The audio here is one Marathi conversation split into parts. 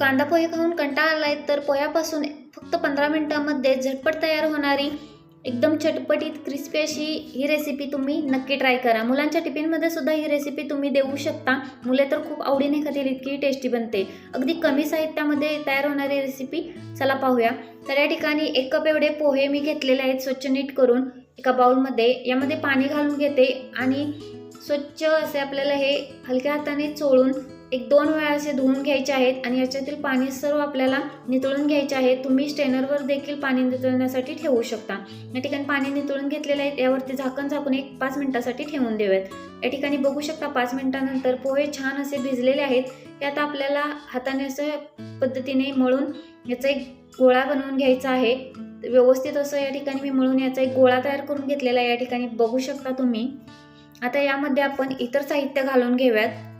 कांदा पोहे खाऊन कंटाळा आलाय तर पोह्यापासून फक्त पंधरा मिनिटांमध्ये झटपट तयार होणारी एकदम चटपटीत क्रिस्पी अशी ही रेसिपी तुम्ही नक्की ट्राय करा. मुलांच्या टिफिनमध्ये सुद्धा ही रेसिपी तुम्ही देऊ शकता. मुले तर खूप आवडीने खातील इतकी टेस्टी बनते. अगदी कमी साहित्यामध्ये तयार होणारी रेसिपी चला पाहूया. तर या ठिकाणी एक कप एवढे पोहे मी घेतलेले आहेत स्वच्छ नीट करून एका बाउलमध्ये यामध्ये पाणी घालून घेते आणि स्वच्छ असे आपल्याला हे हलक्या हाताने चोळून एक दोन वेळा असे धुवून घ्यायचे आहेत आणि याच्यातील पाणी सर्व आपल्याला नितळून घ्यायचे आहे. तुम्ही स्टेनरवर देखील पाणी नितळण्यासाठी ठेवू शकता. या ठिकाणी पाणी नितळून घेतलेलं आहे. यावरती झाकण झाकून एक पाच मिनिटासाठी ठेवून देऊयात. या ठिकाणी बघू शकता पाच मिनिटानंतर पोहे छान असे भिजलेले आहेत. यात आपल्याला हाताने असं पद्धतीने मळून याचा एक गोळा बनवून घ्यायचा आहे. व्यवस्थित असं या ठिकाणी मी मळून याचा एक गोळा तयार करून घेतलेला आहे. या ठिकाणी बघू शकता तुम्ही. आता यामध्ये आपण इतर साहित्य घालून घेऊयात.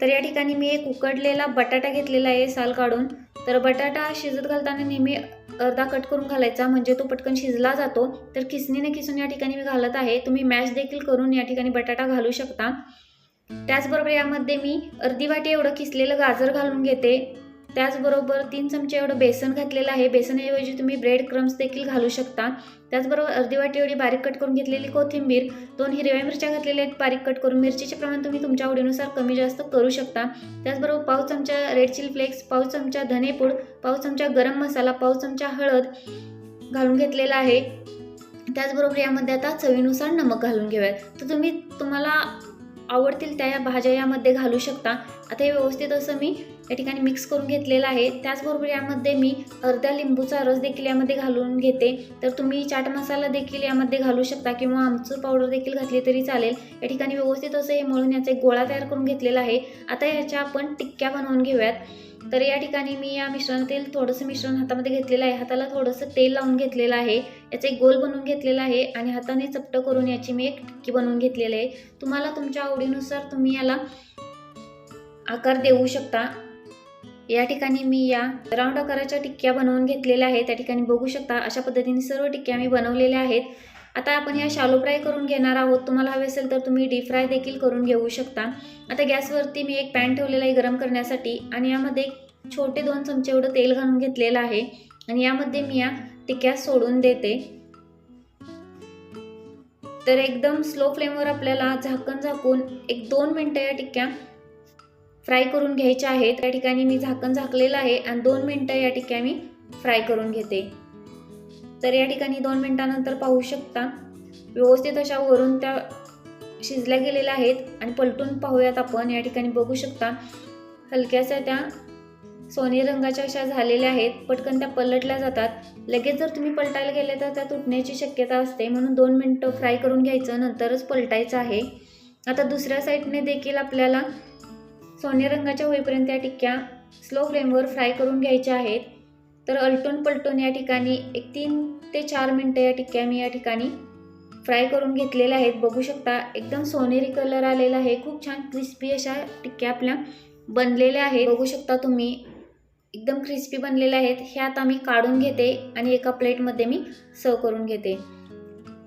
तर या ठिकाणी मी एक उकडलेला बटाटा घेतलेला आहे साल काढून. तर बटाटा शिजत घालताना नेहमी अर्धा कट करून घालायचा म्हणजे तो पटकन शिजला जातो. तर किसणीने किसून या ठिकाणी मी घालत आहे. तुम्ही मॅश देखील करून या ठिकाणी बटाटा घालू शकता. त्याचबरोबर यामध्ये मी अर्धी वाटी एवढं किसलेलं गाजर घालून घेते. त्याचबरोबर तीन चमचे एवढं बेसन घातलेलं आहे. बेसनऐवजी तुम्ही ब्रेड क्रम्स देखील घालू शकता. त्याचबरोबर अर्धी वाटी एवढी बारीक कट करून घेतलेली कोथिंबीर दोन हिरव्या मिरच्या घातलेल्या आहेत बारीक कट करून. मिरचीचे प्रमाण तुम्ही तुमच्या आवडीनुसार कमी जास्त करू शकता. त्याचबरोबर पाव चमचा रेड चिली फ्लेक्स पाव चमचा धनेपूड पाव चमचा गरम मसाला पाव चमचा हळद घालून घेतलेला आहे. त्याचबरोबर यामध्ये आता चवीनुसार नमक घालून घेऊयात. तर तुम्ही तुम्हाला आवडतील त्या या भाज्या यामध्ये घालू शकता. आता हे व्यवस्थित असं मी या ठिकाणी मिक्स करून घेतलेलं आहे. त्याचबरोबर यामध्ये मी अर्ध्या लिंबूचा रस देखील यामध्ये घालून घेते. तर तुम्ही चाट मसाला देखील यामध्ये घालू शकता किंवा आमचूर पावडर देखील घातली तरी चालेल. या ठिकाणी व्यवस्थित असं हे मळून याचा एक गोळा तयार करून घेतलेला आहे. आता याच्या आपण टिक्क्या बनवून घेऊयात. तर या ठिकाणी मी या मिश्रणातील थोडंसं मिश्रण हातामध्ये घेतलेलं आहे. हाताला थोडंसं तेल लावून घेतलेलं आहे. याचा एक गोल बनवून घेतलेला आहे आणि हाताने चपटं करून याची मी एक टिक्की बनवून घेतलेली आहे. तुम्हाला तुमच्या आवडीनुसार तुम्ही याला आकार देऊ शकता. या ठिकाणी मी या राऊंड आकाराच्या टिक्क्या बनवून घेतलेल्या आहेत. त्या ठिकाणी बघू शकता अशा पद्धतीने सर्व टिक्क्या मी बनवलेल्या आहेत. आता आपण या शालो फ्राय करून घेणार आहोत. तुम्हाला हवे असेल तर तुम्ही डीप फ्राय देखील करून घेऊ शकता. आता गॅसवरती मी एक पॅन ठेवलेला आहे गरम करण्यासाठी आणि यामध्ये एक छोटे दोन चमचे एवढं तेल घालून घेतलेलं आहे. आणि यामध्ये मी या टिक्क्या सोडून देते. तर एकदम स्लो फ्लेमवर आपल्याला झाकण झाकून एक दोन मिनटं या टिक्क्या फ्राय करून घ्यायच्या आहेत. त्या ठिकाणी मी झाकण झाकलेलं आहे आणि दोन मिनटं या टिक्क्या मी फ्राय करून घेते. तर या ठिकाणी दोन मिनटानंतर पाहू शकता. व्यवस्थित अशा वरून त्या शिजल्या गेलेल्या आहेत आणि पलटून पाहूयात आपण. या ठिकाणी बघू शकता हलक्याशा त्या सोने रंगाच्या अशा झालेल्या आहेत. पटकन त्या पलटल्या जातात. लगेच जर तुम्ही पलटायला गेले तर त्या तुटण्याची शक्यता असते. म्हणून दोन मिनटं फ्राय करून घ्यायचं नंतरच पलटायचं आहे. आता दुसऱ्या साईडने देखील आपल्याला सोने रंगाच्या होईपर्यंत या टिक्क्या स्लो फ्लेमवर फ्राय करून घ्यायच्या आहेत. तर अलटून पलटून या ठिकाणी एक तीन ते चार मिनटं या टिक्क्या मी या ठिकाणी फ्राय करून घेतलेल्या आहेत. बघू शकता एकदम सोनेरी कलर आलेला आहे. खूप छान क्रिस्पी अशा टिक्क्या आपल्या बनलेल्या आहेत. बघू शकता तुम्ही एकदम क्रिस्पी बनलेल्या आहेत. हे आता मी काढून घेते आणि एका प्लेटमध्ये मी सर्व करून घेते.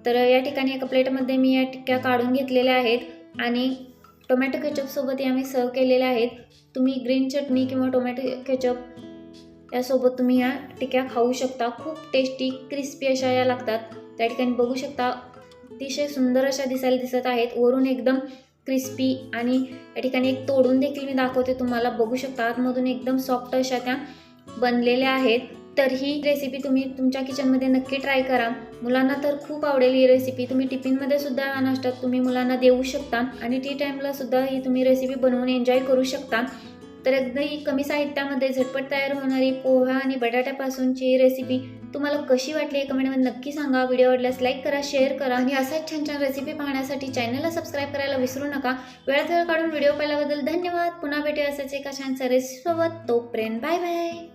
तर या ठिकाणी एका प्लेटमध्ये मी या टिक्क्या काढून घेतलेल्या आहेत आणि टोमॅटो केचपसोबत या मी सर्व केलेल्या आहेत. तुम्ही ग्रीन चटणी किंवा टोमॅटो केचप यासोबत तुम्ही या टिक्या खाऊ शकता. खूप टेस्टी क्रिस्पी अशा या लागतात. त्या ठिकाणी बघू शकता अतिशय सुंदर अशा दिसायला दिसत आहेत. वरून एकदम क्रिस्पी आणि या ठिकाणी एक तोडून देखील मी दाखवते तुम्हाला. बघू शकता आतमधून एकदम सॉफ्ट अशा त्या बनलेल्या आहेत. तर ही रेसिपी तुम्ही तुमच्या किचनमध्ये नक्की ट्राय करा. मुलांना तर खूप आवडेल ही रेसिपी तुम्ही टिफिनमध्ये सुद्धा नाश्त्यात तुम्ही मुलांना देऊ शकता. आणि टी टाईमला सुद्धा ही तुम्ही रेसिपी बनवून एन्जॉय करू शकता. तर अगदी कमी साहित्यामध्ये झटपट तयार होणारी पोहा आणि बटाट्यापासूनची ही रेसिपी तुम्हाला कशी वाटली हे कमेंटमध्ये नक्की सांगा. व्हिडिओ आवडल्यास लाईक करा शेअर करा आणि असाच छान छान रेसिपी पाहण्यासाठी चॅनलला सबस्क्राईब करायला विसरू नका. वेळात वेळ काढून व्हिडिओ पाहिल्याबद्दल धन्यवाद. पुन्हा भेटूया असाच एका छानसा रेसिपीसोबत तोपर्यंत बाय बाय